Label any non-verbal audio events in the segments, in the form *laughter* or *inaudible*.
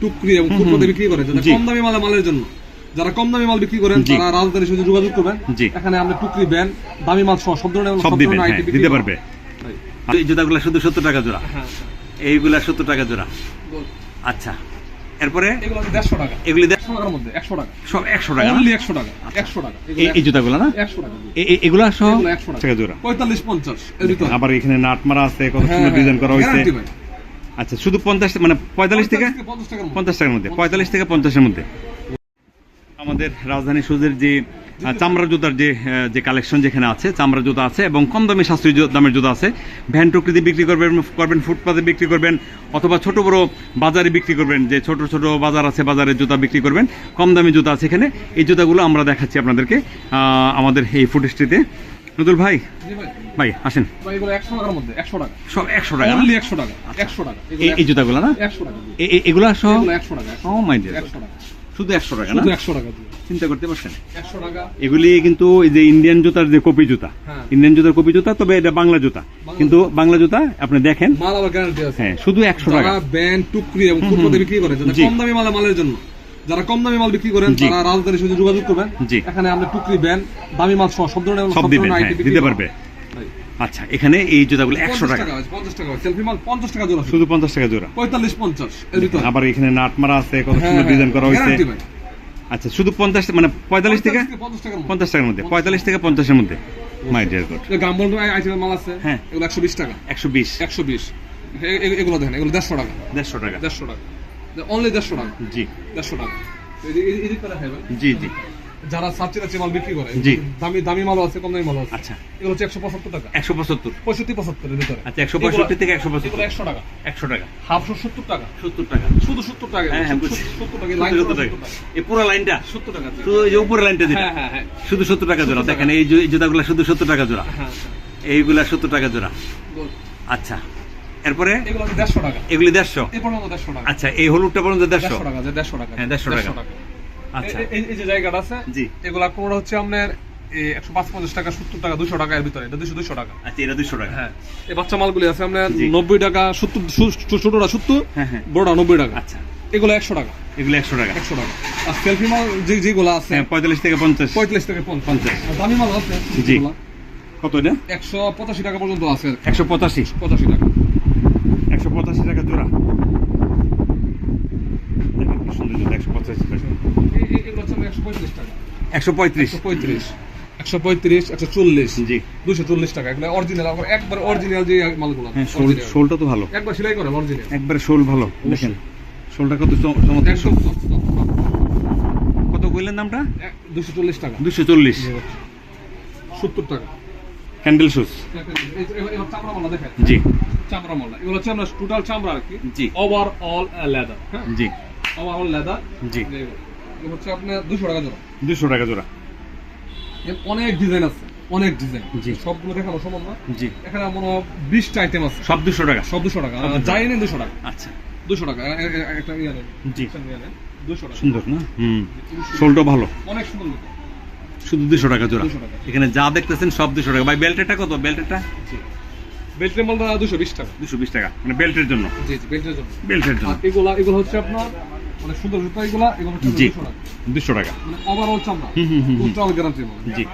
টুকরি এবং ফুটপাতে বিক্রি করেন যারা কম দামি মাল মালের জন্য। যারা কম দামি মাল বিক্রি করেন তারা রাজধানীর সাথে যোগাযোগ করবেন। এখানে আপনি টুকরি ব্যান দামি মাল সহ সব ধরনের সব ধরনের হ্যাঁ দিতে পারবে। এই জুতাগুলো শুধু সত্তর টাকা জোড়া? হ্যাঁ এইগুলা সত্তর টাকা জোড়া? আচ্ছা। এরপরে? এগুলো দেড়শো টাকা। এগুলি একশো টাকার মধ্যে একশো টাকা। সব একশো টাকা অনলি একশো টাকা একশো টাকা। এই- জুতাগুলো না? একশো টাকা। এগুলা সহ একশো টাকা। জোড়া। পঁয়তাল্লিশ পঞ্চাশ আবার এখানে নাট মারা আছে কত হ্যাঁ, সুন্দর ডিজাইন করা হয়েছে। আচ্ছা শুধু পঞ্চাশ মানে পঁয়তাল্লিশ থেকে? পঞ্চাশ টাকার মধ্যে। পঁয়তাল্লিশ থেকে পঞ্চাশের মধ্যে। আমাদের রাজধানী সুজের যে চামড়া জুতার যে যে কালেকশন যেখানে আছে চামড়া জুতা আছে এবং কম দামে সাশ্রয়ী দামের জুতা আছে ভ্যান টুকরিতে বিক্রি করবেন করবেন ফুটপাতে বিক্রি করবেন অথবা ছোট বড় বাজারে বিক্রি করবেন যে ছোট ছোট বাজার আছে বাজারে জুতা বিক্রি করবেন কম দামি জুতা আছে এখানে। এই জুতাগুলো আমরা দেখাচ্ছি আপনাদেরকে আমাদের এই ফুড ভাই? ভাই। আসেন। সব একশো টাকা এগুলো এই- জুতাগুলো না? একশো টাকা এগুলা সহ এগুলো একশো ও মাই ডিয়ার একশো টাকা। শুধু একশো টাকা না? একশো টাকা দিয়ে। চিন্তা করতে পারছেন? এগুলি কিন্তু এই যে ইন্ডিয়ান জুতার যে কপি জুতা। ইন্ডিয়ান জুতার কপি জুতা তবে এটা বাংলা জুতা। কিন্তু বাংলা জুতা আপনি দেখেন। হ্যাঁ শুধু একশো টাকা। ব্যান্ড টুকরি এবং বিক্রি কম দামি মালের জন্য। যারা কম দামি মাল বিক্রি করেন। তারা রাজধানীর সাথে যোগাযোগ করবেন। এখানে আপনি টুকরি ব্যান্ড দামি মাল সহ সব ধরনের সব দিবেন হ্যাঁ দিতে পারবে। আচ্ছা এখানে এই জুতাগুলো একশো টাকা। পঞ্চাশ টাকা সেলফি মাল পঞ্চাশ টাকা জোড়া শুধু পঞ্চাশ টাকা জোড়া? পঁয়তাল্লিশ পঞ্চাশ আবার এখানে নাট মারা আছে কত হ্যাঁ, সুন্দর হ্যাঁ, ডিজাইন করা হয়েছে। আচ্ছা শুধু পঞ্চাশ মানে পঁয়তাল্লিশ থেকে? পঞ্চাশ টাকার মধ্যে। পঞ্চাশ টাকার মধ্যে পঁয়তাল্লিশ থেকে পঞ্চাশের মধ্যে। মাই ডিয়ার গুড গাম্বল আইটেমের মাল আছে হ্যাঁ। এগুলো একশো বিশ টাকা। একশো বিশ। একশো বিশ। এগুলো দেখেন এগুলো দেড়শো টাকা। দেড়শো টাকা। দেড়শো টাকা। অনলি দেড়শো টাকা জি। দেড়শো টাকা এদিক- এদিক- এদিক করে খাইবেন। জি জি। যারা সার্চে মাল বিক্রি করে জি। দামি দামি মালও আছে কম দামি মালও আছে। আচ্ছা। এগুলো হচ্ছে একশো পঁচাত্তর টাকা। একশো পঁচাত্তর। পঁয়ষট্টি পঁচাত্তরের ভিতরে। আচ্ছা একশো পঁয়ষট্টি থেকে একশো পঁচাত্তর। একশো টাকা। একশো টাকা। হাফশো সত্তর টাকা। সত্তর টাকা। শুধু সত্তর টাকা। হ্যাঁ হ্যাঁ সত্তর টাকা। লাইন সত্তর টাকা। এই পুরো লাইনটা সত্তর টাকা। শুধু এই যে উপরের লাইনটা যেটা? হ্যাঁ হ্যাঁ হ্যাঁ। শুধু সত্তর টাকা জোড়া। দেখেন এই জুতাগুলো শুধু সত্তর টাকা জোড়া। হ্যাঁ এইগুলা সত্তর টাকা জোড়া। আচ্ছা। এরপরে? এগুলো দেড়শো আচ্ছা এই হলুদটা পর্যন্ত দেড়শো? টাকা দেড়শো টাকা। হ্যাঁ, দেড়শো টাকা। আচ্ছা। এই- যে জায়গাটা আছে জি। এগুলা কোনটা হচ্ছে আপনার একশো পাঁচ পঞ্চাশ টাকা সত্তর টাকা দুশো টাকা এর ভিতরে। এটা দুশো দুশো টাকা। আচ্ছা এটা দুশো টাকা। হ্যাঁ। এই বাচ্চা মালগুলি আছে আপনার নব্বই টাকা সত্তর ছোটটা হ্যাঁ হ্যাঁ। বড়টা নব্বই টাকা। আচ্ছা। এগুলো একশো টাকা। এগুলো একশো টাকা। একশো টাকা। আর সেলফি মাল যে যেগুলো আছে হ্যাঁ পঁয়তাল্লিশ থেকে পঞ্চাশ। পঁয়তাল্লিশ থেকে পঞ্চাশ। দামি মাল আছে জি। কত এটা? একশো পঁচাশি টাকা পর্যন্ত আছে একশো পঁচাশি। পঁচাশি টাকা। পঁচাশি টাকা জোড়া। দেখেন কি সুন্দর জোড়া একশো পঁচাশি টাকা। একশো পঁয়ত্রিশ পঁয়ত্রিশ। একশো পঁয়ত্রিশ। একশো চল্লিশ। জি। দুশো চল্লিশ টাকা। এগুলো অরিজিনাল একবার অরিজিনাল যে মালগুলো। হ্যাঁ। শোলটা তো ভালো। একবার সেলাই করে অরিজিনাল একবারে শোল ভালো। দেখেন শোলটা কত চম- চমৎকার। কত কইলেন দামটা? দুশো চল্লিশ টাকা। দুশো চল্লিশ। সত্তর টাকা। ক্যান্ডেল শুজ এই- এবার এবার চামড়া মালা এগুলো হচ্ছে আপনার টোটাল চামড়া আর কি। জি। ওভার অল লেদার হ্যাঁ? জি। ওভার অল লেদার জি হচ্ছে আপনার দুশো টাকা জোড়া। দুশো টাকা জোড়া। অনেক ডিজাইন আছে। অনেক ডিজাইন জি। সবগুলো দেখানো সম্ভব না। জি। এখানে মনে হয় বিশটা আইটেম আছে। সব দুশো টাকা। সব দুশো টাকা। যাই নেন দুশো টাকা। আচ্ছা। দুশো টাকা। একটা ইয়ে নেন জি। ইয়ে নেন দুশো টাকা। সুন্দর না? হুম। শোলটা ভালো। অনেক সুন্দর শুধু দুশো টাকা জোড়া। 200 টাকা। এখানে যা দেখতেছেন সব দুশো টাকা। ভাই বেল্টেরটা কত? বেল্টেরটা বেল্টের মালটা দুশো বিশ টাকা। দুশো বিশ টাকা মানে বেল্টের জন্য। জি জি বেল্টের জন্য। বেল্টের জন্য। এগুলা এগুলো হচ্ছে আপনার মানে সুন্দর জুতা এগুলা এগুলো হচ্ছে জি দুশো টাকা। দুশো টাকা। মানে ওভারঅল চামড়া। হুম, হুম, হুম, হুম। টোটাল গ্যারান্টি জি।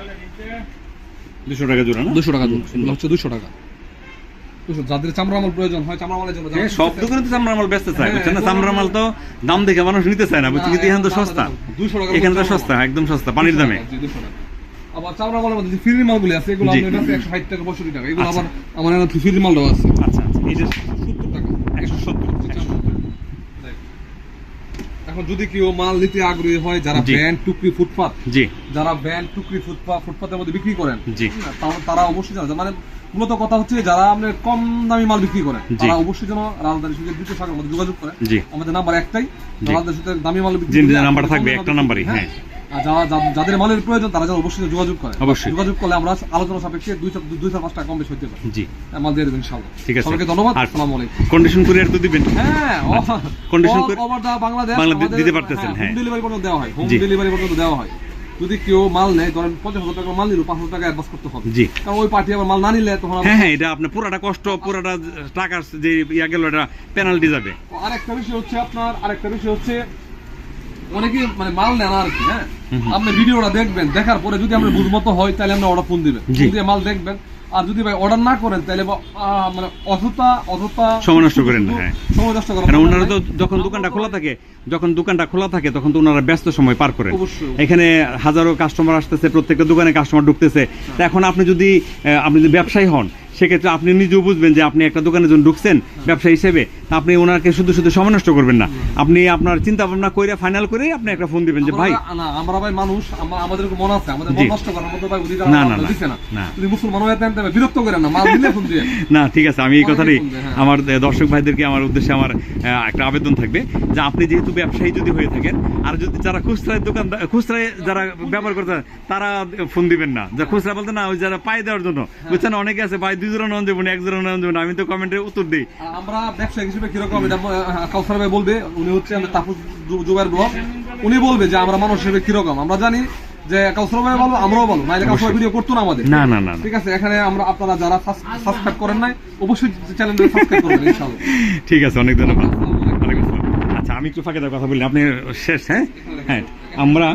দুশো টাকা জোড়া না? দুশো টাকা হুম, এগুলো হচ্ছে দুশো টাকা। দুশো যাদের চামড়া মাল প্রয়োজন হয় চামড়া মালের জন্য সব দোকানে তো চামড়া মাল বেচতে চায় হ্যাঁ, বুঝছেন না? চামড়া মাল তো দাম দেখে মানুষ নিতে চায় না কিন্তু এখানে তো সস্তা। এখানে তো সস্তা একদম সস্তা পানির দামে। জি, 200 টাকা। আবার চামড়া মালের মধ্যে ফ্রি মালগুলি আছে এগুলো আপনার কাছে একশো ষাট টাকা পঁয়ষট্টি টাকা এগুলো আচ্ছা। আবার আমার এখানে ফ্রি মালটাও আছে আচ্ছা আচ্ছা এই যে সত্তর টাকা একশো সত্তর এখন যদি কেউ মাল নিতে আগ্রহী হয় যারা জি। ব্যান্ড টুকরি ফুটপাত জি যারা ব্যান্ড টুকরি ফুটপাত ফুটপাতের মধ্যে বিক্রি করেন জি তারা অবশ্যই জানে মানে মূলত কথা হচ্ছে যারা আপনার কম দামি মাল বিক্রি করেন। তারা অবশ্যই যেন রাজধানী সুযোগ দ্বিতীয় শাখার মধ্যে যোগাযোগ করে আমাদের নাম্বার একটাই জি। রাজধানী সুযোগ দামি মাল বিক্রি নাম্বার থাকবে, একটা নাম্বারই, হ্যাঁ। যারা যাদের মালের প্রয়োজন তারা যেন অবশ্যই যোগাযোগ করে। অবশ্যই। যোগাযোগ করলে আমরা আলোচনা সাপেক্ষে দুই দুই চার পাঁচ টাকা কম বেশি হতে পারে। জি। মাল দিয়ে দেবেন ইনশাআল্লাহ। ঠিক আছে। সবাইকে ধন্যবাদ। আসসালামু আলাইকুম। কন্ডিশন কুরিয়ার তো দিবেন। হ্যাঁ over the বাংলাদেশ বাংলা দি- আমাদের- দিতে পারতেছেন, হোম হ্যাঁ। ডেলিভারি পর্যন্ত দেওয়া হয়। হোম ডেলিভারি পর্যন্ত দেওয়া হয়। যদি কেউ মাল নেয় ধরেন পঞ্চাশ হাজার টাকা মাল নিল পাঁচ হাজার টাকা অ্যাডভান্স করতে হবে। জি। কারণ ওই পার্টি আবার মাল না নিলে তখন হ্যাঁ হ্যাঁ এটা আপনার পুরাটা কষ্ট পুরাটা টাকার যে ইয়া গেল এটা পেনাল্টি যাবে। আরেকটা বিষয় হচ্ছে আপনার আরেকটা বিষয় হচ্ছে অনেকে মানে মাল নেন আর কি হ্যাঁ? আপনি ভিডিওটা দেখবেন দেখার পরে যদি আপনার বুঝমতো হয় তাহলে আপনি অর্ডার ফোন দিবেন। দিয়ে মাল দেখবেন আর যদি ভাই অর্ডার না করেন তাহলে মানে অযথা অযথা সময় নষ্ট করেন না, হ্যাঁ। সময় নষ্ট করেন কারণ ওনারা তো যখন দোকানটা খোলা থাকে যখন দোকানটা খোলা থাকে তখন তো ওনারা ব্যস্ত সময় পার করেন। এখানে হাজারো কাস্টমার আসতেছে প্রত্যেকটা দোকানে কাস্টমার ঢুকতেছে। তা এখন আপনি যদি আপনি যদি ব্যবসায়ী হন সেক্ষেত্রে আপনি নিজেও বুঝবেন যে আপনি একটা দোকানের জন্য ঢুকছেন ব্যবসা হিসেবে আপনি ওনাকে শুধু শুধু সময় নষ্ট করবেন না আপনি আপনার চিন্তা ভাবনা করে ফাইনাল করে আপনি একটা ফোন দিবেন যে ভাই আমরা- না আমরা ভাই মানুষ আমাদের মন আছে আমাদের মন নষ্ট করার মতো ভাই অধিকার না, না, না। যদি মুসলমান হয়ে থাকেন বিরক্ত করেন না মাল দিলে ফোন দিয়ে না ঠিক আছে আমি এই কথাটাই হ্যাঁ। আমার দর্শক ভাইদেরকে আমার উদ্দেশ্যে আমার একটা আবেদন থাকবে যে আপনি যেহেতু ব্যবসায়ী যদি হয়ে থাকেন, আর যদি যারা খুচরায় দোকান খুচরায় যারা ব্যবহার করতে তারা ফোন দিবেন না। যা খুচরা বলতে না, ওই যারা পায়ে দেওয়ার জন্য। বুঝছেন, অনেকে আছে ভাই দুই জোড়া নন যাবেন এক জোড়া নন যাবেন আমি তো কমেন্টে উত্তর দিই। আমরা ব্যবসায়ী হিসেবে কীরকম এটা ভাই বলবে, উনি হচ্ছে আমাদের তাপস জুবাইর ব্লগ। উনি বলবে যে আমরা মানুষ হিসেবে কীরকম? আমরা জানি যে কাউসার ভাই বলো আমরাও বলো নাইলে কাউসার ভিডিও করতো না আমাদের। না না না না। ঠিক আছে এখানে আমরা আপনারা যারা সাবস্ক্রাইব করেন নাই অবশ্যই চ্যানেলটা সাবস্ক্রাইব করবেন ইনশাআল্লাহ। *laughs* ঠিক আছে অনেক ধন্যবাদ। আচ্ছা আমি একটু ফাঁকে কথা বলি আপনি শেষ হ্যাঁ? হ্যাঁ আমরা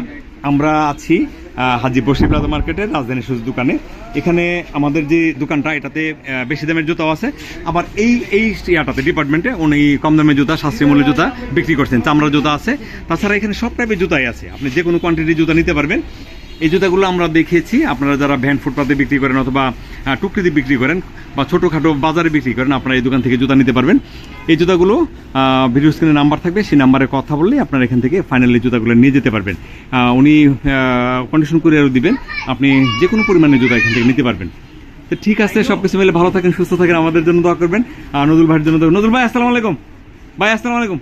আমরা আছি হাজিপুর হাজি বসির প্লাজা মার্কেটের রাজধানী সুজ দোকানে। এখানে আমাদের যে দোকানটা, এটাতে বেশি দামের জুতাও আছে। আবার এই এই ইয়াটাতে ডিপার্টমেন্টে উনি কম দামের জুতা শাস্ত্রীয় মূল্যের জুতা বিক্রি করছেন। চামড়ার জুতা আছে। তাছাড়া এখানে সব টাইপের জুতাই আছে। আপনি যে কোনো কোয়ান্টিটির জুতা নিতে পারবেন। এই জুতাগুলো আমরা দেখেছি আপনারা যারা ভ্যান ফুটপাতে বিক্রি করেন অথবা টুকরিতে বিক্রি করেন বা ছোটোখাটো বাজারে বিক্রি করেন, আপনারা এই দোকান থেকে জুতা নিতে পারবেন। এই জুতাগুলো ভিডিও স্ক্রিনে নাম্বার থাকবে, সেই নাম্বারে কথা বললে আপনারা এখান থেকে ফাইনালি জুতাগুলো নিয়ে যেতে পারবেন। উনি কন্ডিশন করে আরও দিবেন, আপনি যে কোনো পরিমাণে জুতা এখান থেকে নিতে পারবেন। তো ঠিক আছে সব কিছু মিলে ভালো থাকেন, সুস্থ থাকেন, আমাদের জন্য দোয়া করবেন। আর নজরুল ভাইয়ের জন্য নজরুল ভাই, আসসালামু আলাইকুম। ভাই, আসসালামু আলাইকুম।